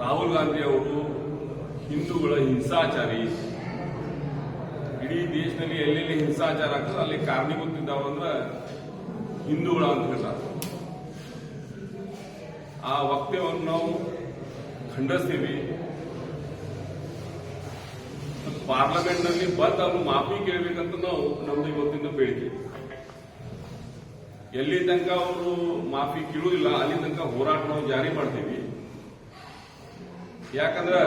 ರಾಹುಲ್ ಗಾಂಧಿ ಅವರು ಹಿಂದೂಗಳ ಹಿಂಸಾಚಾರಿ. ಇಡೀ ದೇಶದಲ್ಲಿ ಎಲ್ಲೆಲ್ಲಿ ಹಿಂಸಾಚಾರ ಆಗ್ತದೆ ಅಲ್ಲಿ ಕಾರಣೀಭೂತಿದ್ದಾವ ಅಂದ್ರೆ ಹಿಂದೂಗಳ ಅಂತ ಹೇಳ್ತಾರೆ. ಆ ವಕ್ತವ್ಯವನ್ನು ನಾವು ಖಂಡಿಸ್ತೀವಿ. ಪಾರ್ಲಿಮೆಂಟ್ನಲ್ಲಿ ಬಂದು ಅವ್ರು ಮಾಫಿ ಕೇಳಬೇಕಂತ ನಾವು ನಮ್ದು ಇವತ್ತಿನ ಬೇಡಿಕೆ. ಎಲ್ಲಿ ತನಕ ಅವರು ಮಾಫಿ ಕೇಳುವುದಿಲ್ಲ, ಅಲ್ಲಿ ತನಕ ಹೋರಾಟ ನಾವು ಜಾರಿ ಮಾಡ್ತೀವಿ. ಯಾಕಂದ್ರೆ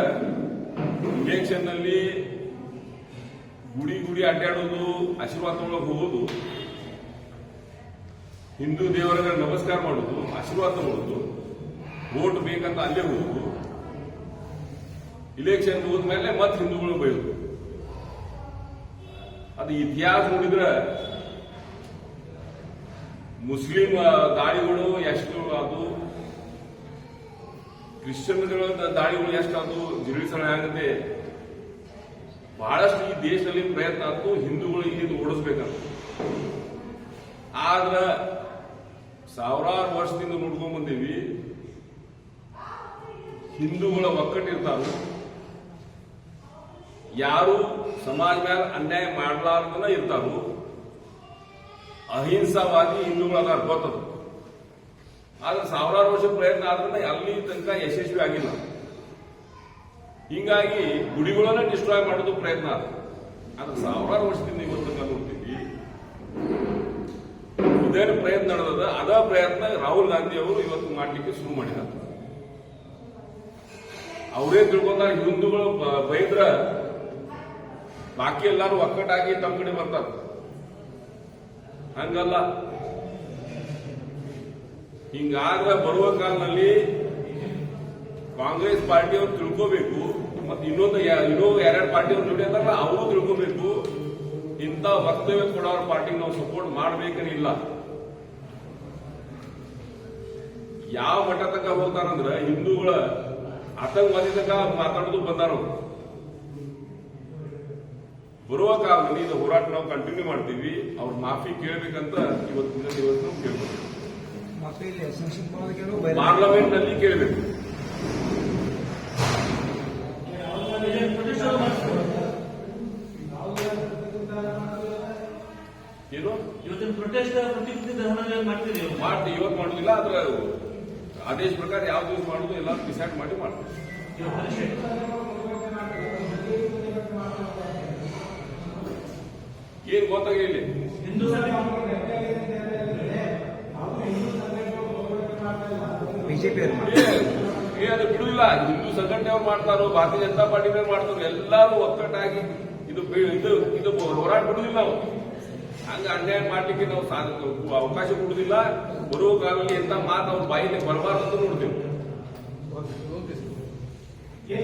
ಇಂಜೆಕ್ಷನ್ನಲ್ಲಿ ಗುಡಿ ಗುಡಿ ಅಡ್ಡಾಡೋದು, ಆಶೀರ್ವಾದ ತಗೊಳಕ್ ಹೋಗೋದು, ಹಿಂದೂ ದೇವರಿಗೆ ನಮಸ್ಕಾರ ಮಾಡೋದು, ಆಶೀರ್ವಾದ ತಗೊಳ್ಳೋದು ವೋಟ್ ಬೇಕಂತ ಅಲ್ಲೇ ಹೋಗೋದು ಇಲೆಕ್ಷನ್ ಹೋದ್ಮೇಲೆ ಮತ್ತೆ ಹಿಂದೂಗಳು ಬೈಯೋದು. ಅದು ಇತಿಹಾಸ ನೋಡಿದ್ರೆ ಮುಸ್ಲಿಂ ದಾಳಿಗಳು ಎಷ್ಟು ಅದು. ಕ್ರಿಶ್ಚಿಯನ್ಗಳ ದಾಳಿಗಳು ಎಷ್ಟಾದ್ರು ಅದು ಆಗದೆ ಬಹಳಷ್ಟು ಈ ದೇಶದಲ್ಲಿ ಪ್ರಯತ್ನ ಆಯ್ತು ಹಿಂದೂಗಳು ಇದು ಓಡಿಸ್ಬೇಕಂತ. ಆದ್ರ ಸಾವಿರಾರು ವರ್ಷದಿಂದ ನೋಡ್ಕೊಂಡ್ ಬಂದೀವಿ. ಹಿಂದೂಗಳ ಒಕ್ಕಟ್ಟಿರ್ತಾರ ಯಾರು ಸಮಾಜ ಮೇಲೆ ಅನ್ಯಾಯ ಮಾಡಲಾರ್ದನ ಇರ್ತಾರು. ಅಹಿಂಸಾವಾದಿ ಹಿಂದೂಗಳ ಗೊತ್ತದ. ಆದ್ರೆ ಸಾವಿರಾರು ವರ್ಷ ಪ್ರಯತ್ನ ಆದ್ರೆ ಅಲ್ಲಿ ತನಕ ಯಶಸ್ವಿ ಆಗಿಲ್ಲ. ಹಿಂಗಾಗಿ ಗುಡಿಗಳನ್ನ ಡಿಸ್ಟ್ರಾಯ್ ಮಾಡೋದು ಪ್ರಯತ್ನ ಆದ. ಆದ್ರೆ ಸಾವಿರಾರು ವರ್ಷದಿಂದ ಇವತ್ತು ನೋಡ್ತೀವಿ. ಇದೇನು ಪ್ರಯತ್ನ ನಡೆದದ? ಅದ ಪ್ರಯತ್ನ ರಾಹುಲ್ ಗಾಂಧಿ ಅವರು ಇವತ್ತು ಮಾಡ್ಲಿಕ್ಕೆ ಶುರು ಮಾಡಿದ್ರು ಅವರೇ ತಿಳ್ಕೊಂಡಾಗ ಹಿಂದೂಗಳು ಬೈದ್ರ ಬಾಕಿ ಎಲ್ಲಾರು ಒಕ್ಕಟ್ಟಾಗಿ ತಮ್ಮ ಕಡೆ ಬರ್ತಾರ. ಹಂಗಲ್ಲ. ಹಿಂಗಾಗ ಬರುವ ಕಾಲದಲ್ಲಿ ಕಾಂಗ್ರೆಸ್ ಪಾರ್ಟಿಯವ್ರು ತಿಳ್ಕೋಬೇಕು, ಮತ್ತೆ ಇನ್ನೊಂದು ಇನ್ನೂ ಎರಡು ಪಾರ್ಟಿಯವ್ರು ಜೊತೆ ಇದಾರಲ್ಲ ಅವರು ತಿಳ್ಕೋಬೇಕು. ಇಂಥ ವಕ್ತವ್ಯ ಕೊಡೋರ ಪಾರ್ಟಿಗೆ ನಾವು ಸಪೋರ್ಟ್ ಮಾಡ್ಬೇಕೇನಿಲ್ಲ ಯಾವ ಮಟ್ಟ ತನಕ ಹೋಗ್ತಾರಂದ್ರ ಹಿಂದೂಗಳ ಆತಂಕವಾದಿ ತನಕ ಮಾತಾಡೋದು ಬಂದಾರ. ಬರುವ ಕಾಲದಲ್ಲಿ ಇದು ಹೋರಾಟ ನಾವು ಕಂಟಿನ್ಯೂ ಮಾಡ್ತೀವಿ. ಅವ್ರ ಮಾಫಿ ಕೇಳಬೇಕಂತ ಇವತ್ತಿನ ಇವತ್ತು ಕೇಳ್ಬೋದು ಪಾರ್ಲಿಮೆಂಟ್ನಲ್ಲಿ ಕೇಳಬೇಕು. ಏನು? ಇವತ್ತಿನ ಪ್ರೊಟೆಸ್ಟ್ ಪ್ರತಿಕೃತಿ ದಹನ ಮಾಡ್ತೀರಿ ಮಾಡ್ತೀವಿ ಇವತ್ತು ಮಾಡುದಿಲ್ಲ ಆದ್ರೆ ಆದೇಶ ಪ್ರಕಾರ ಯಾವ ದಿವಸ ಮಾಡುದು ಎಲ್ಲ ಡಿಸೈಡ್ ಮಾಡಿ ಮಾಡ್ತೀವಿ. ಏನ್ ಗೊತ್ತಾಗಿಲ್ಲ ಹಿಂದೂ ಬಿಜೆಪಿ. ಏ ಅದು ಬಿಡುದಿಲ್ಲ ಹಿಂದೂ ಸಂಘಟನೆಯವ್ರು ಮಾಡ್ತಾರೋ ಭಾರತೀಯ ಜನತಾ ಪಾರ್ಟಿನವ್ರು ಮಾಡ್ತಾರೋ ಎಲ್ಲರೂ ಒಕ್ಕಟ್ಟಾಗಿ ಇದು ಇದು ಇದು ಹೋರಾಟ ಬಿಡುದಿಲ್ಲ ನಾವು ಹಂಗ ಅನ್ಯಾಯ ಮಾಡ್ಲಿಕ್ಕೆ ನಾವು ಸಾಧ್ಯ ಅವಕಾಶ ಕೊಡುದಿಲ್ಲ. ಬರುವ ಕಾಲದಲ್ಲಿ ಎಂತ ಮಾತು ಅವ್ರ ಬಾಯಿಗೆ ಬರಬಾರ್ದು ಅಂತ ನೋಡ್ತೀವಿ.